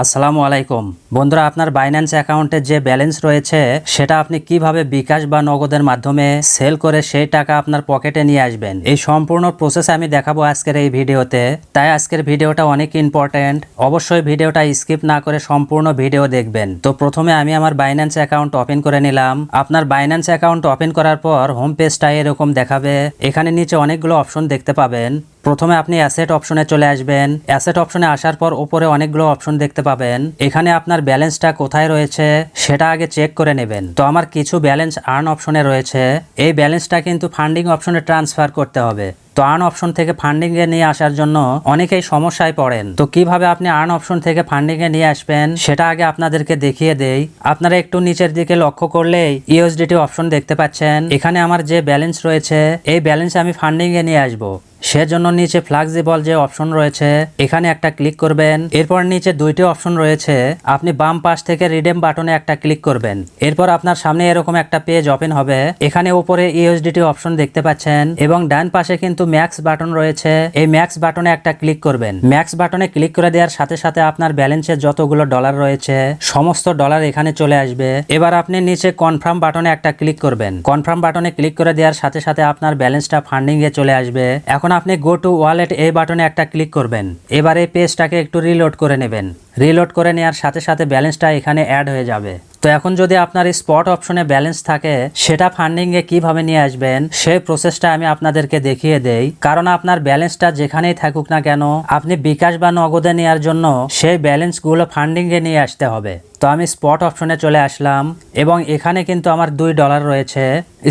আসসালামু আলাইকুম। বন্ধুরা, আপনার বাইন্যান্স অ্যাকাউন্টে যে ব্যালেন্স রয়েছে, সেটা আপনি কীভাবে বিকাশ বা নগদের মাধ্যমে সেল করে সেই টাকা আপনার পকেটে নিয়ে আসবেন? এই সম্পূর্ণ প্রসেস আমি দেখাবো আজকের এই ভিডিওতে। তাই আজকের ভিডিওটা অনেক ইম্পর্ট্যান্ট অবশ্যই ভিডিওটা স্কিপ না করে সম্পূর্ণ ভিডিও দেখবেন। তো প্রথমে আমি আমার বাইন্যান্স অ্যাকাউন্ট ওপেন করে নিলাম। আপনার বাইন্যান্স অ্যাকাউন্ট ওপেন করার পর হোম পেজটা এরকম দেখাবে। এখানে নিচে অনেকগুলো অপশন দেখতে পাবেন। প্রথমে আপনি অ্যাসেট অপশনে চলে আসবেন। অ্যাসেট অপশনে আসার পর ওপরে অনেকগুলো অপশন দেখতে পাবেন। এখানে আপনার ব্যালেন্সটা কোথায় রয়েছে সেটা আগে চেক করে নেবেন। তো আমার কিছু ব্যালেন্স আর্ন অপশনে রয়েছে। এই ব্যালেন্সটা কিন্তু ফান্ডিং অপশনে ট্রান্সফার করতে হবে। তো আর্ন অপশন থেকে ফান্ডিং এ নিয়ে আসার জন্য অনেকেই সমস্যায় পড়েন। তো কীভাবে আপনি আর্ন অপশন থেকে ফান্ডিং এ নিয়ে আসবেন, সেটা আগে আপনাদেরকে দেখিয়ে দেই। আপনারা একটু নিচের দিকে লক্ষ্য করলেই ইউএসডিটি অপশন দেখতে পাচ্ছেন। এখানে আমার যে ব্যালেন্স রয়েছে, এই ব্যালেন্স আমি ফান্ডিং এ নিয়ে আসব। সেজন্য নিচে ফ্লাক্সিবল যে অপশন রয়েছে, এখানে একটা ক্লিক করবেন। এরপর নিচে দুইটি অপশন রয়েছে। আপনি বাম পাশ থেকে রিডেম বাটনে একটা ক্লিক করবেন। এরপর আপনার সামনে এরকম একটা পেজ ওপেন হবে। এখানে উপরে ইউএসডিটি অপশন দেখতে পাচ্ছেন এবং ডান পাশে কিন্তু ম্যাক্স বাটন রয়েছে। এই ম্যাক্স বাটনে একটা ক্লিক করবেন। ম্যাক্স বাটনে ক্লিক করে দেওয়ার সাথে সাথে আপনার ব্যালেন্সে যতগুলো ডলার রয়েছে, সমস্ত ডলার এখানে চলে আসবে। এবার আপনি নিচে কনফার্ম বাটনে একটা ক্লিক করবেন। কনফার্ম বাটনে ক্লিক করে দেওয়ার সাথে সাথে আপনার ব্যালেন্সটা ফান্ডিং এ চলে আসবে। এখন আপনি গো টু ওয়ালেট এই বাটনে একটা ক্লিক করবেন। এবার এই পেজটাকে একটু রিলোড করে নেবেন। রিলোড করে নেওয়ার সাথে সাথে ব্যালেন্সটা এখানে অ্যাড হয়ে যাবে। তো এখন যদি আপনার স্পট অপশনে ব্যালেন্স থাকে, সেটা ফান্ডিংয়ে কীভাবে নিয়ে আসবেন, সেই প্রসেসটা আমি আপনাদেরকে দেখিয়ে দেই। কারণ আপনার ব্যালেন্সটা যেখানেই থাকুক না কেন, আপনি বিকাশ বা নগদে নেওয়ার জন্য সেই ব্যালেন্সগুলো ফান্ডিংয়ে নিয়ে আসতে হবে। তো আমি স্পট অপশনে চলে আসলাম, এবং এখানে কিন্তু আমার দুই ডলার রয়েছে।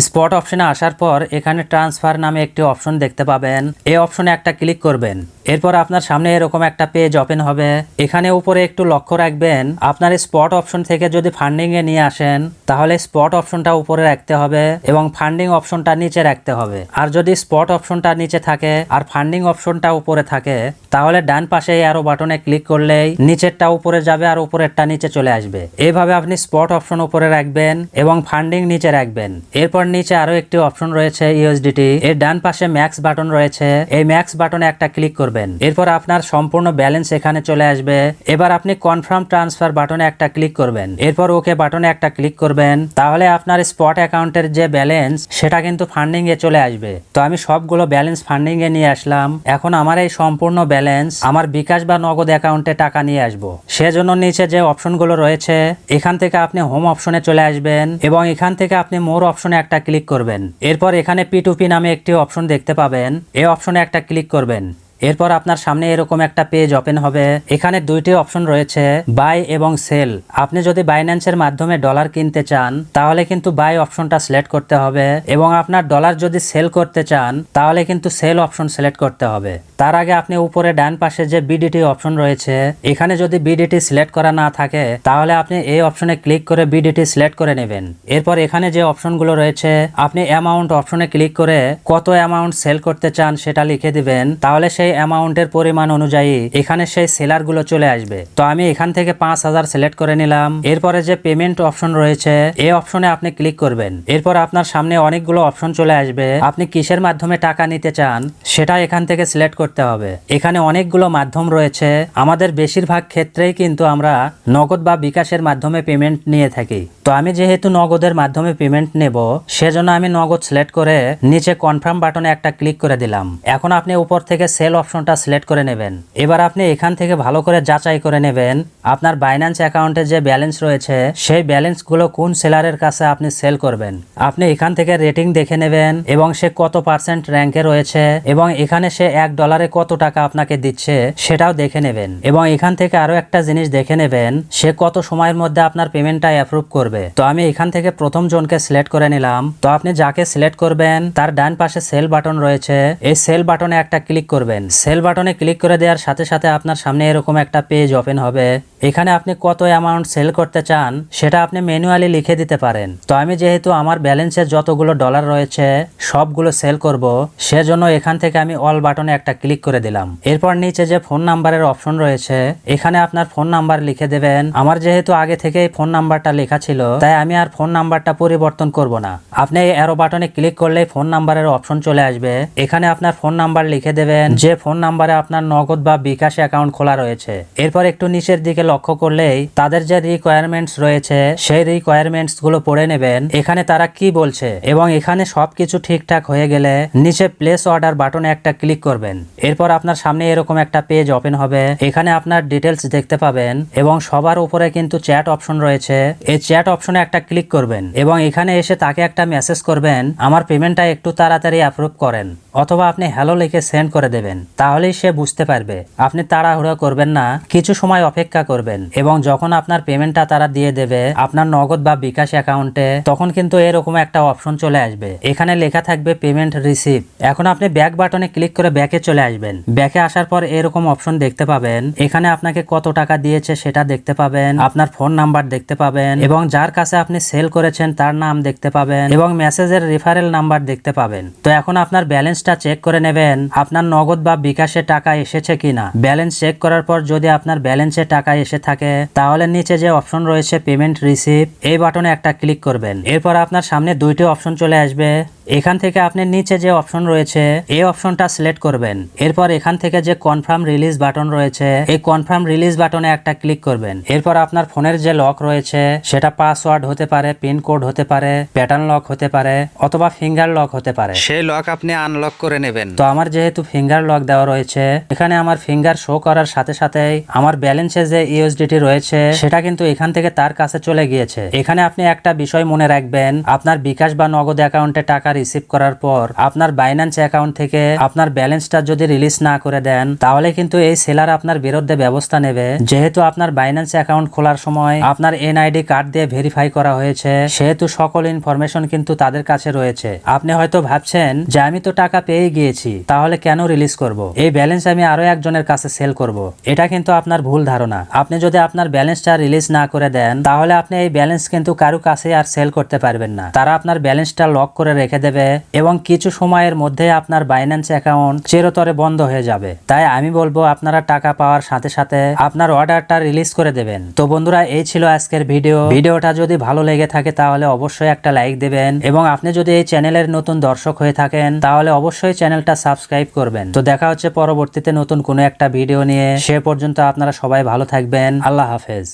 স্পট অপশনে আসার পর এখানে ট্রান্সফার নামে একটি অপশন দেখতে পাবেন। এই অপশনে একটা ক্লিক করবেন। এরপর আপনার সামনে এরকম একটা পেজ ওপেন হবে। এখানে উপরে একটু লক্ষ্য রাখবেন, আপনার স্পট অপশন থেকে যদি ফান্ডিং এ নিয়ে আসেন, তাহলে স্পট অপশনটা উপরে রাখতে হবে এবং ফান্ডিং অপশনটা নিচে রাখতে হবে। আর যদি স্পট অপশনটা নিচে থাকে আর ফান্ডিং অপশনটা উপরে থাকে, তাহলে ডান পাশে আরও বাটনে ক্লিক করলেই নিচেরটা উপরে যাবে আর উপরেরটা নিচে চলে আসবে। এভাবে আপনি স্পট অপশন উপরে রাখবেন এবং ফান্ডিং নিচে রাখবেন। এরপর নিচে আরও একটি অপশন রয়েছে ইউএসডিটি এর ডান পাশে ম্যাক্স বাটন রয়েছে। এই ম্যাক্স বাটনে একটা ক্লিক করবেন। এরপর আপনার সম্পূর্ণ ব্যালেন্স এখানে চলে আসবে এবার আপনি কনফার্ম ট্রান্সফার বাটনে একটা ক্লিক করবেন। এরপর ওকে বাটনে একটা ক্লিক করবেন। তাহলে আপনার স্পট অ্যাকাউন্টের যে ব্যালেন্স সেটা কিন্তু ফান্ডিং এ চলে আসবে। তো আমি সবগুলো ব্যালেন্স ফান্ডিং এ নিয়ে আসলাম। এখন আমার এই সম্পূর্ণ ব্যালেন্স আমার বিকাশ বা নগদ অ্যাকাউন্টে টাকা নিয়ে আসব। সেজন্য নিচে যে অপশনগুলো রয়েছে, এখান থেকে আপনি হোম অপশনে চলে আসবেন এবং এখান থেকে আপনি মোর অপশনে একটা ক্লিক করবেন। এরপর এখানে পি টু পি নামে একটি অপশন দেখতে পাবেন। এই অপশনে একটা ক্লিক করবেন। এরপর আপনার সামনে এরকম একটা পেজ ওপেন হবে। এখানে দুইটি অপশন রয়েছে বাই এবং সেল আপনি যদি বাইন্যান্সের মাধ্যমে ডলার কিনতে চান, তাহলে কিন্তু বাই অপশনটা সিলেক্ট করতে হবে এবং আপনার ডলার যদি সেল করতে চান, তাহলে কিন্তু সেল অপশন সিলেক্ট করতে হবে। তার আগে আপনি উপরে ডান পাশে যে বিডিটি অপশন রয়েছে, এখানে যদি বিডিটি সিলেক্ট করা না থাকে, তাহলে আপনি এই অপশনে ক্লিক করে বিডিটি সিলেক্ট করে নেবেন। এরপর এখানে যে অপশনগুলো রয়েছে, আপনি অ্যামাউন্ট অপশনে ক্লিক করে কত অ্যামাউন্ট সেল করতে চান সেটা লিখে দিবেন। তাহলে সেই অ্যামাউন্টের পরিমাণ অনুযায়ী এখানে সেই সেলারগুলো চলে আসবে। তো আমি এখান থেকে পাঁচ হাজার সিলেক্ট করে নিলাম। এরপরে যে পেমেন্ট অপশন রয়েছে এই অপশনে আপনি ক্লিক করবেন। এরপর আপনার সামনে অনেকগুলো অপশন চলে আসবে। আপনি কিসের মাধ্যমে টাকা নিতে চান, সেটা এখান থেকে সিলেক্ট করতে হবে। এখানে অনেকগুলো মাধ্যম রয়েছে। আমাদের বেশিরভাগ ক্ষেত্রেই কিন্তু আমরা নগদ বা বিকাশের মাধ্যমে পেমেন্ট নিয়ে থাকি। তো আমি যেহেতু নগদের মাধ্যমে পেমেন্ট নেব, সেজন্য আমি নগদ সিলেক্ট করে নিচে কনফার্ম বাটনে একটা ক্লিক করে দিলাম। এখন আপনি উপর থেকে সেল অপশনটা সিলেক্ট করে নেবেন। এবার আপনি এখান থেকে ভালো করে যাচাই করে নেবেন আপনার বাইন্যান্স অ্যাকাউন্টে যে ব্যালেন্স রয়েছে, সেই ব্যালেন্সগুলো কোন সেলারের কাছে আপনি সেল করবেন। আপনি এখান থেকে রেটিং দেখে নেবেন এবং সে কত পার্সেন্ট র্যাঙ্কে রয়েছে এবং এখানে সে এক ডলারে কত টাকা আপনাকে দিচ্ছে সেটাও দেখে নেবেন। এবং এখান থেকে আরও একটা জিনিস দেখে নেবেন, সে কত সময়ের মধ্যে আপনার পেমেন্টটা অ্যাপ্রুভ করবে। তো আমি এখান থেকে প্রথম জনকে সিলেক্ট করে নিলাম। তো আপনি যাকে সিলেক্ট করবেন, তার ডান পাশে সেল বাটন রয়েছে। এই সেল বাটনে একটা ক্লিক করবেন। সেল বাটনে ক্লিক করে দেওয়ার সাথে সাথে আপনার সামনে এরকম একটা পেজ ওপেন হবে। এখানে আপনি কত অ্যামাউন্ট সেল করতে চান, সেটা আপনি ম্যানুয়ালি লিখে দিতে পারেন। তো আমি যেহেতু আমার ব্যালেন্সে যতগুলো ডলার রয়েছে, সবগুলো সেল করব, সেজন্য এখান থেকে আমি অল বাটনে একটা ক্লিক করে দিলাম। এরপর নিচে যে ফোন নাম্বারের অপশন রয়েছে, এখানে আপনার ফোন নাম্বার লিখে দেবেন। আমার যেহেতু আগে থেকেই ফোন নাম্বারটা লেখা ছিল, তাই আমি আর ফোন নাম্বারটা পরিবর্তন করব না। আপনি এই অ্যারো বাটনে ক্লিক করলেই ফোন নাম্বারের অপশন চলে আসবে। এখানে আপনার ফোন নাম্বার লিখে দেবেন, যে ফোন নাম্বারে আপনার নগদ বা বিকাশ অ্যাকাউন্ট খোলা রয়েছে। এরপর একটু নিচের দিকে লক্ষ্য করলেই তাদের যে রিকোয়ারমেন্টস রয়েছে, সেই রিকোয়ারমেন্টসগুলো পড়ে নেবেন। এখানে তারা কি বলছে? এবং এখানে সবকিছু ঠিকঠাক হয়ে গেলে নিচে প্লেস অর্ডার বাটনে একটা ক্লিক করবেন। এরপর আপনার সামনে এরকম একটা পেজ ওপেন হবে। এখানে আপনার ডিটেলস দেখতে পাবেন এবং সবার উপরে কিন্তু চ্যাট অপশন রয়েছে। এই চ্যাট অপশনে একটা ক্লিক করবেন এবং এখানে এসে তাকে একটা মেসেজ করবেন, আমার পেমেন্টটা একটু তাড়াতাড়ি অ্যাপ্রুভ করেন। অথবা আপনি হ্যালো লিখে সেন্ড করে দেবেন, তাহলেই সে বুঝতে পারবে। আপনি তাড়াহুড়া করবেন না, কিছু সময় অপেক্ষা করবেন এবং যখন আপনার পেমেন্টটা তারা দিয়ে দেবে, আপনার নগদ বা বিকাশ অ্যাকাউন্টে তখন কিন্তু এরকম একটা অপশন চলে আসবে। এখানে লেখা থাকবে পেমেন্ট রিসিভ এখন আপনি ব্যাক বাটনে ক্লিক করে ব্যাকে চলে আসবেন। ব্যাকে আসার পর এরকম অপশন দেখতে পাবেন। এখানে আপনাকে কত টাকা দিয়েছে সেটা দেখতে পাবেন, আপনার ফোন নাম্বার দেখতে পাবেন এবং যার কাছে আপনি সেল করেছেন তার নাম দেখতে পাবেন এবং মেসেজের রেফারেল নাম্বার দেখতে পাবেন। তো এখন আপনার ব্যালেন্সটা চেক করে নেবেন, আপনার নগদ বা বিকাশে টাকা এসেছে কিনা। ব্যালেন্স চেক করার পর যদি আপনার ব্যালেন্সে টাকা এসে থাকে, তাহলে নিচে যে অপশন রয়েছে পেমেন্ট রিসিভ এই বাটনে একটা ক্লিক করবেন। এরপর আপনার সামনে দুইটি অপশন চলে আসবে। এখান থেকে আপনি নিচে যে অপশন রয়েছে, এই অপশনটা সিলেক্ট করবেন। এরপর এখান থেকে যে কনফার্ম রিলিজ বাটন রয়েছে, এই কনফার্ম রিলিজ বাটনে একটা ক্লিক করবেন। এরপর আপনার ফোনের যে লক রয়েছে, সেটা পাসওয়ার্ড হতে পারে পিন কোড হতে পারে, প্যাটার্ন লক হতে পারে, অথবা ফিঙ্গার লক হতে পারে। সেই লক আপনি আনলক করে নেবেন। তো আমার যেহেতু ফিঙ্গার লক দেওয়া রয়েছে, এখানে আমার ফিঙ্গার শো করার সাথে সাথেই আমার ব্যালেন্সে যে ইউএসডিটি রয়েছে, সেটা কিন্তু এখান থেকে তার কাছে চলে গিয়েছে। এখানে আপনি একটা বিষয় মনে রাখবেন, আপনার বিকাশ বা নগদ অ্যাকাউন্টে টাকা রিসিভ করার পর, আপনার বাইন্যান্স অ্যাকাউন্ট থেকে আপনার ব্যালেন্সটা যদি রিলিজ না করে দেন, তাহলে কিন্তু এই সেলার আপনার বিরুদ্ধে ব্যবস্থা নেবে। যেহেতু আপনার বাইন্যান্স অ্যাকাউন্ট খোলার সময় আপনার এনআইডি কার্ড দিয়ে ভেরিফাই করা হয়েছে, সেহেতু সকল ইনফরমেশন কিন্তু তাদের কাছে রয়েছে। আপনি হয়তো ভাবছেন যে আমি তো টাকা পেয়ে গিয়েছি, তাহলে কেন রিলিজ করব? এই ব্যালেন্স আমি আরও একজনের কাছে সেল করব। এটা কিন্তু আপনার ভুল ধারণা। আপনি যদি আপনার ব্যালেন্সটা রিলিজ না করে দেন, তাহলে আপনি এই ব্যালেন্স কিন্তু কারও কাছে আর সেল করতে পারবেন না। তারা আপনার ব্যালেন্সটা লক করে রেখে দেবে এবং কিছু সময়ের মধ্যে আপনার বাইন্যান্স অ্যাকাউন্ট চিরতরে বন্ধ হয়ে যাবে। তাই আমি বলব, আপনারা টাকা পাওয়ার সাথে সাথে আপনার অর্ডারটা রিলিজ করে দেবেন। তো বন্ধুরা, এই ছিল আজকের ভিডিও ভিডিওটা যদি ভালো লেগে থাকে, তাহলে অবশ্যই একটা লাইক দেবেন এবং আপনি যদি এই চ্যানেলের নতুন দর্শক হয়ে থাকেন, তাহলে অবশ্যই চ্যানেলটা সাবস্ক্রাইব করবেন। তো দেখা হচ্ছে পরবর্তীতে নতুন কোনো একটা ভিডিও নিয়ে। সে পর্যন্ত আপনারা সবাই ভালো থাকবেন। আল্লাহ হাফেজ।